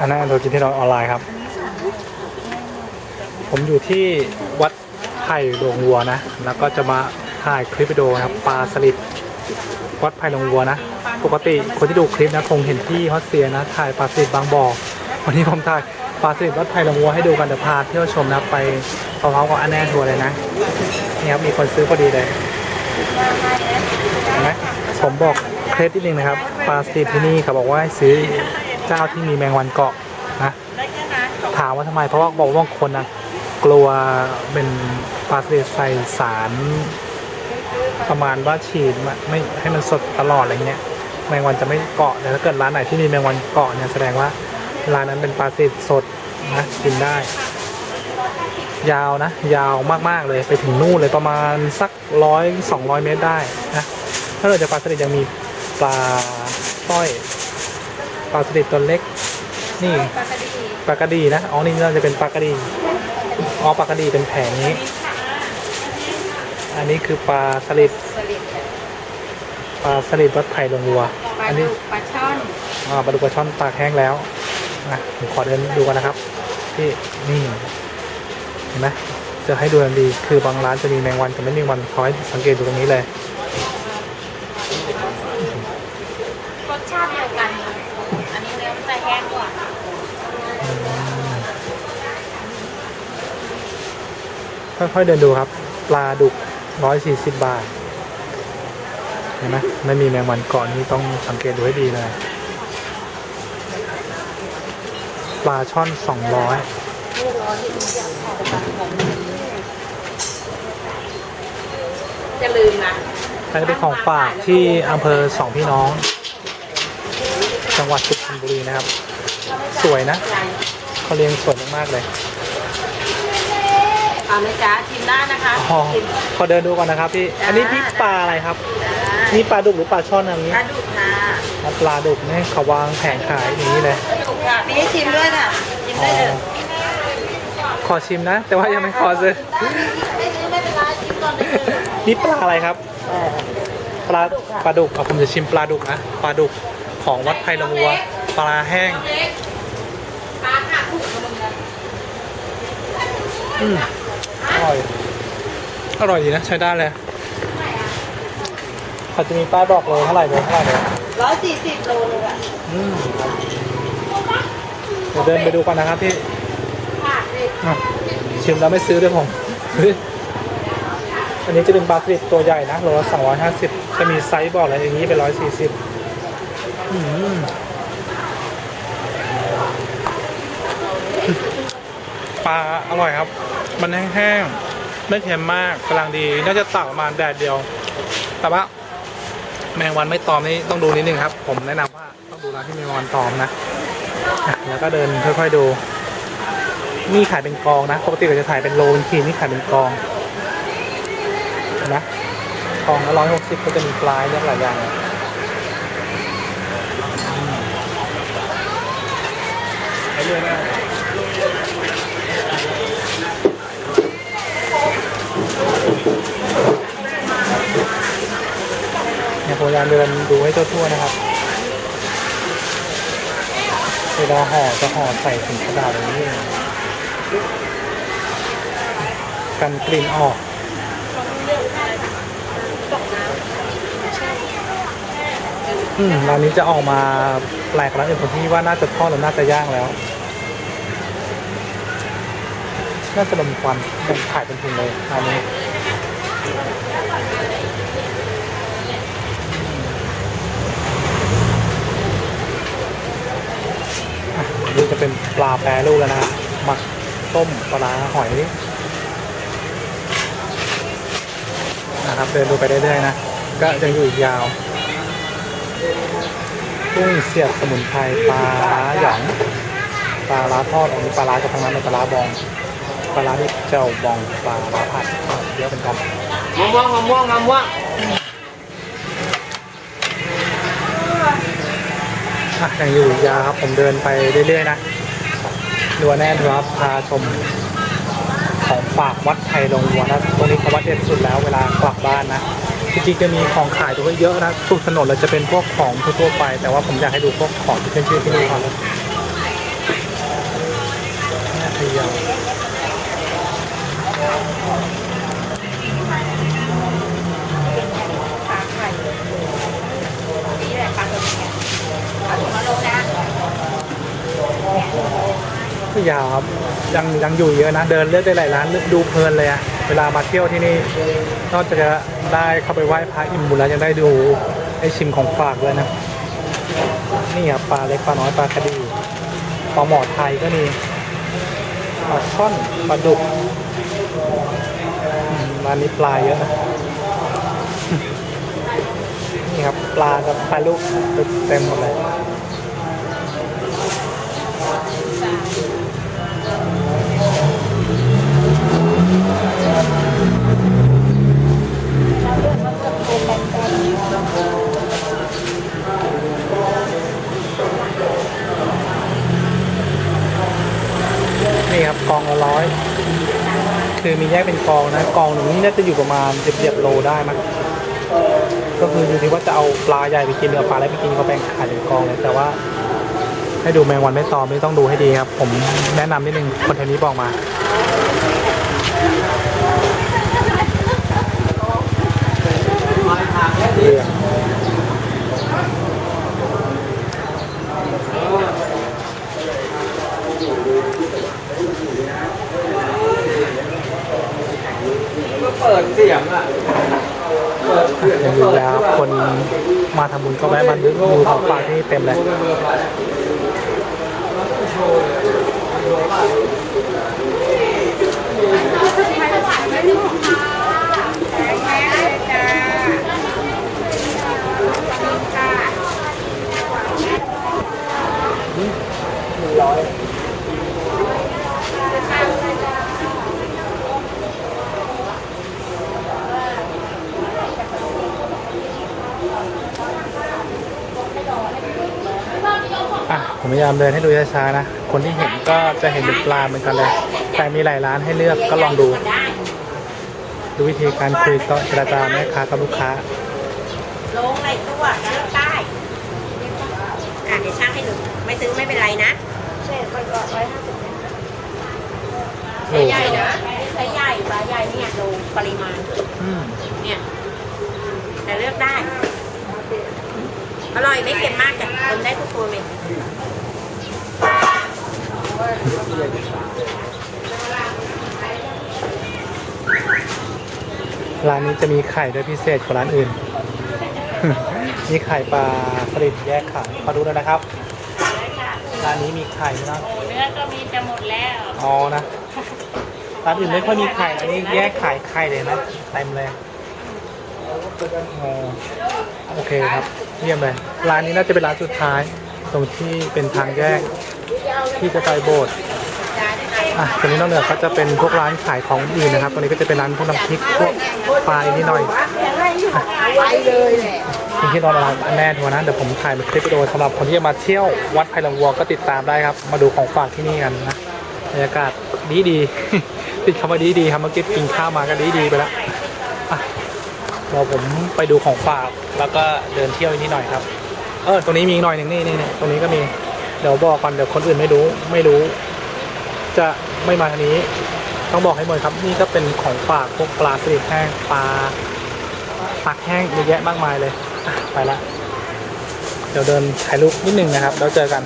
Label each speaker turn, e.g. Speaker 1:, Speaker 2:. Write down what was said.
Speaker 1: อันนั้นโดยกินที่เราออนไลน์ครับ ผมอยู่ที่วัดไผ่หลวงวัวนะ แล้วก็จะมาถ่ายคลิปวิดีโอนะครับปลาสลิดวัดไผ่หลวงวัวนะ ปกติคนที่ดูคลิปนะคงเห็นที่ฮอสเซียนะถ่ายปลาสลิดบางบ่อวันนี้ผมถ่ายปลาสลิดวัดไผ่หลวงวัวให้ดูกันเดี๋ยวพาเที่ยวชมนะไปพร้อมๆกับอันแน่ทัวร์เลยนะนี่ครับมีคนซื้อพอดีเลยเห็นไหมผมบอกเคล็ดนิดนึงนะครับปลาสลิดที่นี่เขาบอกว่าให้ซื้อ เจ้าที่มีแมงวันเกาะนะถามว่าทำไมเพราะว่าบอกว่าบางคนนะกลัวเป็นปลาสลิดใส่สารประมาณว่าฉีดไม่ไม่ให้มันสดตลอดอะไรเงี้ยแมงวันจะไม่เกาะแต่ถ้าเกิดร้านไหนที่มีแมงวันเกาะเนี่ยแสดงว่าร้านนั้นเป็นปลาสลิดสดนะกินได้ ยาวนะ ยาวมากๆเลยไปถึงนู่นเลยประมาณสักร้อยสองร้อยเมตรได้นะถ้าเราจะปลาสลิดยังมีปลาสร้อย ปลาสลิดตัวเล็ก นี่ปลากระดีนะอ๋อนี่น่าจะเป็นปลากระดีอ๋อปลากระดีเป็นแผงนี้ อันนี้คือปลาสลิด
Speaker 2: สลิด
Speaker 1: ปลาสลิดวัดไผ่ลงวัว
Speaker 2: ปลา
Speaker 1: อัน
Speaker 2: ดุ
Speaker 1: นี้
Speaker 2: กปลาช่อน
Speaker 1: อ่าปลาดุกปลาช่อนตากแห้งแล้วนะผมขอเดินดูกันนะครับ ที่นี่เห็นไหมจะให้ดูกันดีคือบางร้านจะมีแมงวันแต่ไม่มีแมงวันขอให้สังเกตดูตรงนี้เลย ค่อยๆเดินดูครับ ปลาดุก140บาท เห็นไหมไม่มีแมงวันเกาะนี่ต้องสังเกตดูให้ดีเลย ปลาช่อน200
Speaker 2: จะลืมนะ
Speaker 1: อันนี้เป็นของฝากที่อำเภอสองพี่น้อง จังหวัดสุพรรณบุรีนะครับ สวยนะเขาเลี้ยงสวยมากๆเลย
Speaker 2: เอาไหมจ๊ะชิมได้นะคะ
Speaker 1: อ๋อ
Speaker 2: ชิม
Speaker 1: ขอเดินดูก่อนนะครับพี่อันนี้พี่ปลาอะไรครับนี่ปลาดุกหรือปลาช่อนอันนี้
Speaker 2: ปลาดุกค่ะ
Speaker 1: ปลาดุกเนี่ยเขาวางแผงขายอย่างนี้เลย
Speaker 2: ปลาดุกค่ะมีให้ชิมด้วยค่ะชิมได้เลย
Speaker 1: ขอชิมนะ แต่ว่ายังไม่ขอซื้อ
Speaker 2: ไม่ซื้อไม่เป็นไรชิมก่อนเลย
Speaker 1: นี่ปลาอะไรครับปลาปลาดุกอะผมจะชิมปลาดุกนะปลาดุกของวัดไผ่ละวัว ปลาแห้ง
Speaker 2: ปลาค่ะถูกกว่ามึงนะ
Speaker 1: อืมอ ร่อย อร่อยดีนะ ใช้ได้เลยเขาจะมีป้ายบอกโลเท่าไหร่โลเท่าไหร่เลย
Speaker 2: ร้อยสี่สิบโลเลยอะ
Speaker 1: อืมเดี๋ยวเดินไปดูกันนะครับพี่
Speaker 2: ค่ะนี่
Speaker 1: อะชิมแล้วไม่ซื้อด้วยผมเฮ้ยอันนี้จะเป็นปลาสลิดตัวใหญ่นะโลละสองร้อยห้าสิบจะมีไซส์บอกอะไรอย่างนี้เป็นร้อยสี่สิบปลาอร่อยครับ มันแห้งๆไม่เค็มมากกำลังดี น่าจะตักประมาณแดดเดียว แต่ว่าแมงวันไม่ตอมนี่ต้องดูนิดนึงครับ ผมแนะนำว่าต้องดูร้านที่แมงวันตอมนะแล้วก็เดินค่อยๆดู นี่ขายเป็นกองนะ ปกติเราจะขายเป็นโลเป็นขีดนี่ขายเป็นกองเห็นะกองละร้อยหกสิบก็จะมีปลายเลือกหลายอย่างเนี่ยผม พยายามเดินดูให้ทั่วๆนะครับเวลาห่อจะห่อใส่ถุงกระดาษอย่างนี้เลยกันกลิ่นออกอืมร้านนี้จะออกมาแปลกร้านอื่นผมที่ว่าน่าจะทอดหรือน่าจะย่างแล้ว น่าจะลมควันมันขายเป็นถุงเลยร้านนี้อะนี่จะ เป็นปลาแปรรูปแล้วนะหมักต้มปลาหอยนะครับเดินดูไปเรื่อยๆนะก็ยังอยู่อีกยาวกุ้งเสียบสมุนไพรปลาร้าหยองปลาร้าทอดอันนี้ปลาร้าจะทั้งนั้นเป็นปลาร้าบองปลาร้าที่เจ้าบองปลาร้าผัดเยอะเป็นกัน
Speaker 2: มะม่วงมะม่วงมะม่วง
Speaker 1: อะยังอยู่ยาครับผมเดินไปเรื่อยๆนะดูแน่นครับพาชมของฝากวัดไทยลงวัวนะตรงนี้เขาวัดเด็ดสุดแล้วเวลากลับบ้านนะจริงๆจะมีของขายตัวเยอะนะทุกถนนเราจะเป็นพวกของทั่วไป แต่ว่าผมอยากให้ดูพวกของที่เป็นชื่อที่นี่ครับ ยาวครับยังยังอยู่เยอะนะ เดินเลือกได้หลายร้านดูเพลินเลยอะเวลามาเที่ยวที่นี่นอกจากจะได้เข้าไปไหว้พระอิ่มบุญแล้วยังได้ดูได้ชิมของฝากด้วยนะ นี่ครับปลาเล็กปลาน้อยปลากระดีปลาหมอไทยก็มีปลาช่อนปลาดุกมร้านนี้ปลาเยอะนะนี่ครับปลากับปลาลูกเต็มหมดเลย นี่ครับกองละร้อย คือมีแยกเป็นกองนะ กองหนึ่งนี่น่าจะอยู่ประมาณเจ็ดโลได้มั้งก็คืออยู่ที่ว่าจะเอาปลาใหญ่ไปกินหรือเอาปลาเล็กไปกินเขาแบ่งขายเป็นกองเลยแต่ว่า ให้ดูแมงวันไม่ตอมไม่ต้องดูให้ดีครับ ผมแนะนำนิดนึงคนแถวนี้บอกมา เรื่อง
Speaker 3: เปิดเสียงอะเปิดเสียง
Speaker 1: ยังอยู่แล้วคนมาทำบุญก็แวะมาดูของฝากที่นี่เต็มเลย อะผมพยายามเดินให้ดูช้าๆนะ คนที่เห็นก็จะเห็นเป็นปลาเหมือนกันเลย แต่มีหลายร้านให้เลือกก็ลองดู ดูวิธีการคุยต่อเจรจาแม่ค้ากับลูกค้า
Speaker 4: ลงไรตัวแล้วใต้อะเดี๋ยวช่างให้ดูไม่ซื้อไม่เป็นไรนะ
Speaker 2: เศษไปก่อนร้อยห้าสิบ
Speaker 1: โอ้
Speaker 4: ใหญ่นะใช้ใหญ่ปลาใหญ่เนี่ยดูปริมาณ
Speaker 1: อืม
Speaker 4: เนี่ยแต่เลือกได้ อร่อยไม่เค็มมากจ้ะทนได้ทุกตัวเลย
Speaker 1: ร้านนี้จะมีไข่ด้วยพิเศษกว่าร้านอื่น มีไข่ปลาสลิดแยกไข่มาดูด้วยนะครับ ร้านนี้มีไข่นะ
Speaker 2: เนื้อก็มีจะหมดแล้ว
Speaker 1: อ๋อนะ ร้านอื่นไม่ค่อยมีไข่อันนี้แยกไข่ไข่เลยนะเต็มเลยอ๋อ โอเคครับเยี่ยมเลยร้านนี้น่าจะเป็นร้านสุดท้าย ตรงที่เป็นทางแยกที่จะไปโบสถ์อะตรงนี้นอกเหนือก็จะเป็นพวกร้านขายของอื่นนะครับตรงนี้ก็จะเป็นร้านพวกน้ำพริกพวกปลาอีกนิดหน่อย
Speaker 4: ไปเลย
Speaker 1: ทีที่นอนร้านแน่ทัวนะเดี๋ยวผมถ่ายเป็นคลิปวิดีโอสำหรับคนที่จะมาเที่ยววัดไผ่ลงวัวก็ติดตามได้ครับ มาดูของฝากที่นี่กันนะบรรยากาศดีดีติดคำว่าดีดีครับเมื่อกี้กินข้าวมาก็ดีดีไปแล้ว เราผมไปดูของฝากแล้วก็เดินเที่ยวนิดหน่อยครับ เออตรงนี้มีอีกหน่อยหนึ่งนี่นี่นี่ตรงนี้ก็มีเดี๋ยวบอกก่อนเดี๋ยวคนอื่นไม่รู้ไม่รู้ จะไม่มาทางนี้ ต้องบอกให้หมดครับนี่ก็เป็นของฝากพวกปลาสลิดแห้งปลาปักแห้งเยอะแยะมากมายเลยไปละเดี๋ยวเดินถ่ายรูปนิดนึงนะครับ แล้วเจอกัน